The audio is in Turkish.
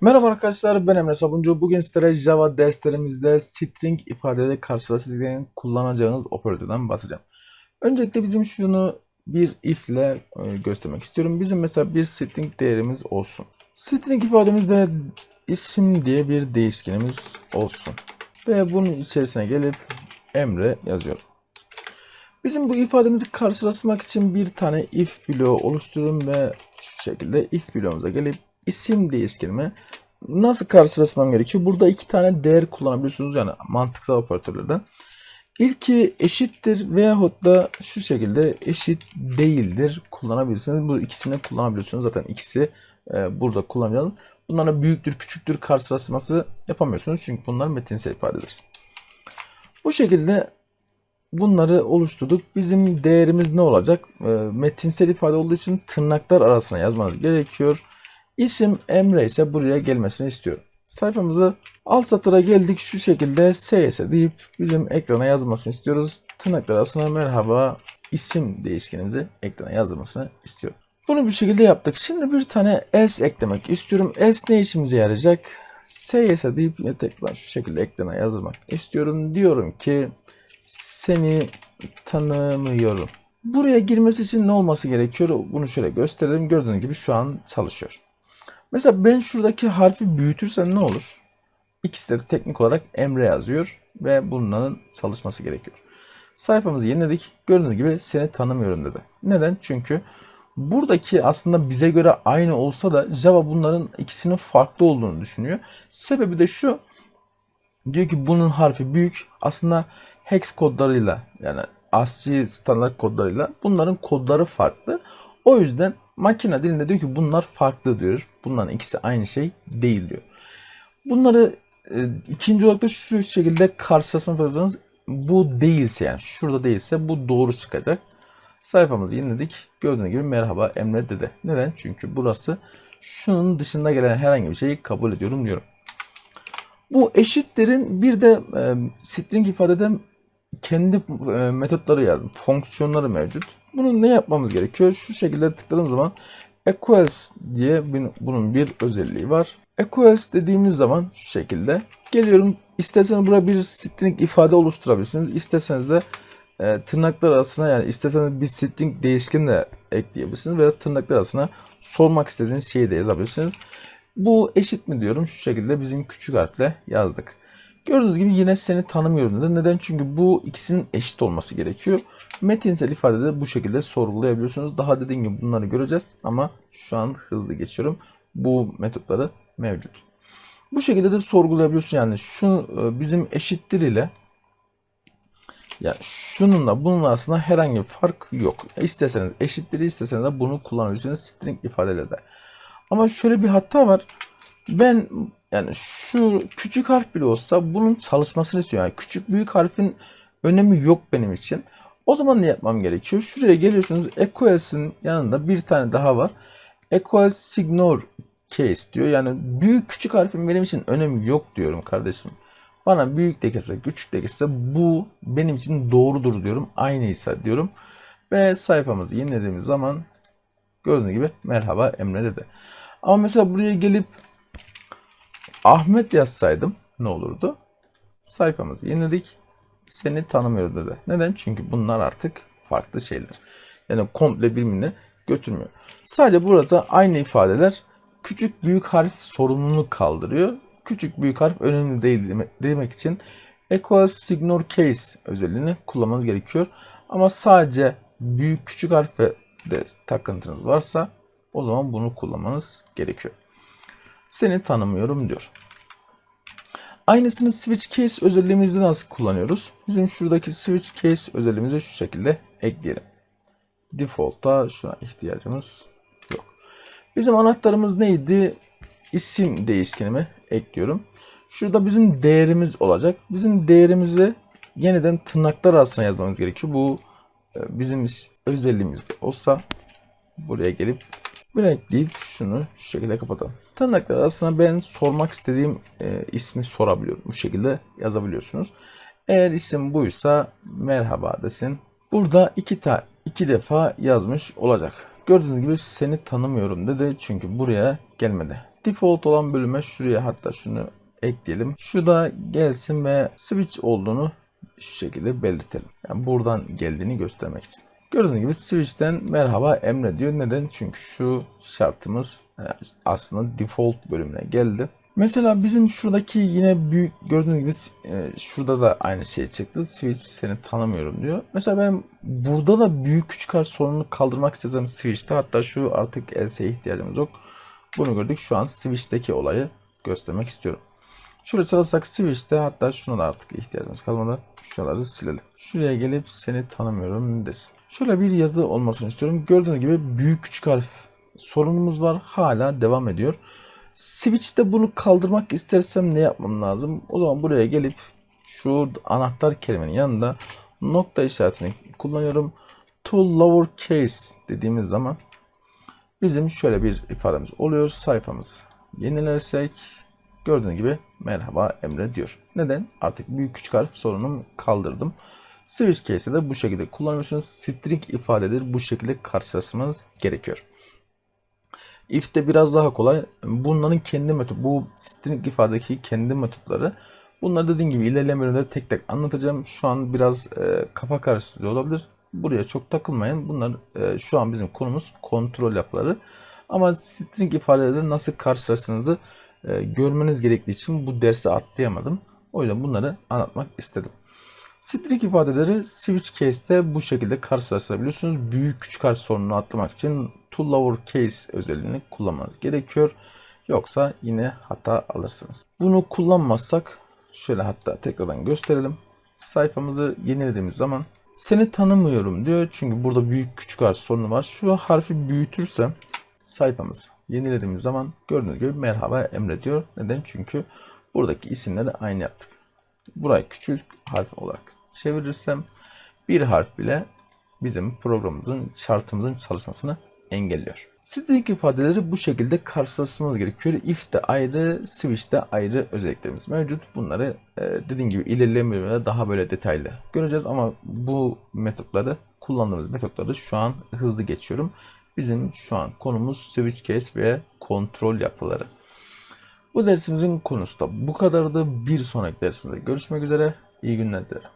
Merhaba arkadaşlar ben Emre Sabuncu. Bugün sizlere Java derslerimizde string ifadede karşılaştırırken kullanacağınız operatörden bahsedeceğim. Öncelikle bizim şunu bir if ile e, göstermek istiyorum. Bizim mesela bir string değerimiz olsun. String ifademizde isim diye bir değişkenimiz olsun. Ve bunun içerisine gelip Emre yazıyorum. Bizim bu ifademizi karşılaştırmak için bir tane if bloğu oluşturuyorum ve şu şekilde if bloğumuza gelip isim değişkenime nasıl karşılaştırmam gerekiyor? Burada iki tane değer kullanabiliyorsunuz yani mantıksal operatörlerden. İlki eşittir veyahut da şu şekilde eşit değildir kullanabilirsiniz. Bu ikisini kullanabiliyorsunuz. Zaten ikisi e, burada kullanacağız. Bunlara büyüktür, küçüktür karşılaştırması yapamıyorsunuz. Çünkü bunlar metinsel ifadeler. Bu şekilde bunları oluşturduk. Bizim değerimiz ne olacak? E, metinsel ifade olduğu için tırnaklar arasına yazmanız gerekiyor. İsim Emre ise buraya gelmesini istiyorum. Sayfamızı alt satıra geldik şu şekilde CS deyip bizim ekrana yazmasını istiyoruz. Tırnaklar arasına merhaba isim değişkenimizi ekrana yazmasını istiyorum. Bunu bu şekilde yaptık. Şimdi bir tane else eklemek istiyorum. Else ne işimize yarayacak? CS deyip yine tekrar şu şekilde ekrana yazmak istiyorum. Diyorum ki seni tanımıyorum. Buraya girmesi için ne olması gerekiyor? Bunu şöyle gösterelim. Gördüğünüz gibi şu an çalışıyor. Mesela ben şuradaki harfi büyütürsem ne olur? İkisi de teknik olarak Emre yazıyor ve bunların çalışması gerekiyor. Sayfamızı yeniledik. Gördüğünüz gibi seni tanımıyorum dedi. Neden? Çünkü buradaki aslında bize göre aynı olsa da Java bunların ikisinin farklı olduğunu düşünüyor. Sebebi de şu. Diyor ki bunun harfi büyük. Aslında hex kodlarıyla yani ASCII standart kodlarıyla bunların kodları farklı. O yüzden makine dilinde diyor ki bunlar farklı diyor. Bunların ikisi aynı şey değil diyor. Bunları e, ikinci olarak da şu şekilde karşılaşma yaparsanız bu değilse yani şurada değilse bu doğru çıkacak. Sayfamızı yeniledik. Gördüğünüz gibi merhaba Emre dedi. Neden? Çünkü burası şunun dışında gelen herhangi bir şeyi kabul ediyorum diyorum. Bu eşitlerin bir de e, string ifadeden kendi e, metotları yani fonksiyonları mevcut. Bunu ne yapmamız gerekiyor? Şu şekilde tıkladığım zaman equals diye bunun bir özelliği var. Equals dediğimiz zaman şu şekilde geliyorum. İsterseniz buraya bir string ifade oluşturabilirsiniz. İsterseniz de e, tırnaklar arasına yani isterseniz bir string değişken de ekleyebilirsiniz veya tırnaklar arasına sormak istediğiniz şeyi de yazabilirsiniz. Bu eşit mi diyorum. Şu şekilde bizim küçük harfle yazdık. Gördüğünüz gibi yine seni tanımıyorum dedi. Neden? Çünkü bu ikisinin eşit olması gerekiyor. Metinsel ifadede bu şekilde sorgulayabiliyorsunuz. Daha dediğim gibi bunları göreceğiz ama şu an hızlı geçiyorum. Bu metotları mevcut. Bu şekilde de sorgulayabiliyorsun. Yani şu e, bizim eşittir ile ya şununla bunun arasında herhangi bir fark yok. İsterseniz eşittir isteseniz de bunu kullanabilirsiniz string ifadelerinde. Ama şöyle bir hata var. Ben yani şu küçük harf bile olsa bunun çalışmasını istiyorum. Yani küçük büyük harfin önemi yok benim için. O zaman ne yapmam gerekiyor? Şuraya geliyorsunuz. Equals'in yanında bir tane daha var. Equals ignore case diyor. Yani büyük küçük harfin benim için önemi yok diyorum kardeşim. Bana büyük de kesse, küçük de kesse bu benim için doğrudur diyorum. Aynıysa diyorum. Ve sayfamızı yenilediğimiz zaman gördüğünüz gibi merhaba Emre dedi. Ama mesela buraya gelip Ahmet yazsaydım ne olurdu? Sayfamızı yeniledik. Seni tanımıyor dedi. Neden? Çünkü bunlar artık farklı şeyler. Yani komple birbirine götürmüyor. Sadece burada aynı ifadeler küçük büyük harf sorumluluğunu kaldırıyor. Küçük büyük harf önemli değil demek, için equals ignore case özelliğini kullanmanız gerekiyor. Ama sadece büyük küçük harfe de takıntınız varsa o zaman bunu kullanmanız gerekiyor. Seni tanımıyorum diyor. Aynısını switch case özelliğimizde nasıl kullanıyoruz? Bizim şuradaki switch case özelliğimizi şu şekilde ekleyelim. Default'ta şuna ihtiyacımız yok. Bizim anahtarımız neydi? İsim değişkenimi ekliyorum. Şurada bizim değerimiz olacak. Bizim değerimizi yeniden tırnaklar arasına yazmamız gerekiyor. Bu e, bizim özelliğimiz olsa buraya gelip bir ekleyip şunu şu şekilde kapatalım. Tırnaklar arasına ben sormak istediğim e, ismi sorabiliyorum. Bu şekilde yazabiliyorsunuz. Eğer isim buysa merhaba desin. Burada iki, ta iki defa yazmış olacak. Gördüğünüz gibi seni tanımıyorum dedi çünkü buraya gelmedi. default olan bölüme şuraya hatta şunu ekleyelim. Şu da gelsin ve switch olduğunu şu şekilde belirtelim. Yani buradan geldiğini göstermek için. Gördüğünüz gibi switch'ten merhaba Emre diyor. Neden? Çünkü şu şartımız e, aslında default bölümüne geldi. Mesela bizim şuradaki yine büyük gördüğünüz gibi e, şurada da aynı şey çıktı. Switch seni tanımıyorum diyor. Mesela ben burada da büyük küçük harf sorununu kaldırmak istesem switch'te hatta şu artık else'ye ihtiyacımız yok. Bunu gördük. Şu an switch'teki olayı göstermek istiyorum. Şuraya çalışsak switch'te hatta şuna artık ihtiyacımız kalmadı. Şuraları silelim. Şuraya gelip seni tanımıyorum desin. Şöyle bir yazı olmasını istiyorum. Gördüğünüz gibi büyük küçük harf sorunumuz var. Hala devam ediyor. Switch'te bunu kaldırmak istersem ne yapmam lazım? O zaman buraya gelip şu anahtar kelimenin yanında nokta işaretini kullanıyorum. To lowercase dediğimiz zaman bizim şöyle bir ifademiz oluyor. Sayfamız yenilersek gördüğünüz gibi merhaba Emre diyor. Neden? Artık büyük küçük harf sorunumu kaldırdım. Switch case'de de bu şekilde kullanıyorsunuz. String ifadeleri bu şekilde karşılaştırmanız gerekiyor. If'te biraz daha kolay. Bunların kendi metot, bu string ifadedeki kendi metotları. Bunları dediğim gibi ilerleyen bölümde tek tek anlatacağım. Şu an biraz e, kafa karıştırıcı olabilir. Buraya çok takılmayın. Bunlar e, şu an bizim konumuz kontrol yapıları. Ama string ifadeleri nasıl karşılaştığınızı e, görmeniz gerektiği için bu dersi atlayamadım. O yüzden bunları anlatmak istedim. String ifadeleri switch case'te bu şekilde karşılaştırabiliyorsunuz. Büyük küçük harf sorununu atlamak için to lowercase özelliğini kullanmanız gerekiyor. Yoksa yine hata alırsınız. Bunu kullanmazsak şöyle hatta tekrardan gösterelim. Sayfamızı yenilediğimiz zaman seni tanımıyorum diyor. Çünkü burada büyük küçük harf sorunu var. Şu harfi büyütürsem sayfamız yenilediğimiz zaman gördüğünüz gibi merhaba Emre diyor. Neden? Çünkü buradaki isimleri aynı yaptık. Burayı küçük harf olarak çevirirsem bir harf bile bizim programımızın, şartımızın çalışmasını engelliyor. String ifadeleri bu şekilde karşılaştırmamız gerekiyor. If'te ayrı, switch'te ayrı özelliklerimiz mevcut. Bunları e, dediğim gibi ilerleyen daha böyle detaylı göreceğiz ama bu metotları kullandığımız metotları şu an hızlı geçiyorum. Bizim şu an konumuz switch case ve kontrol yapıları. Bu dersimizin konusu da bu kadardı. Bir sonraki dersimizde görüşmek üzere. İyi günler dilerim.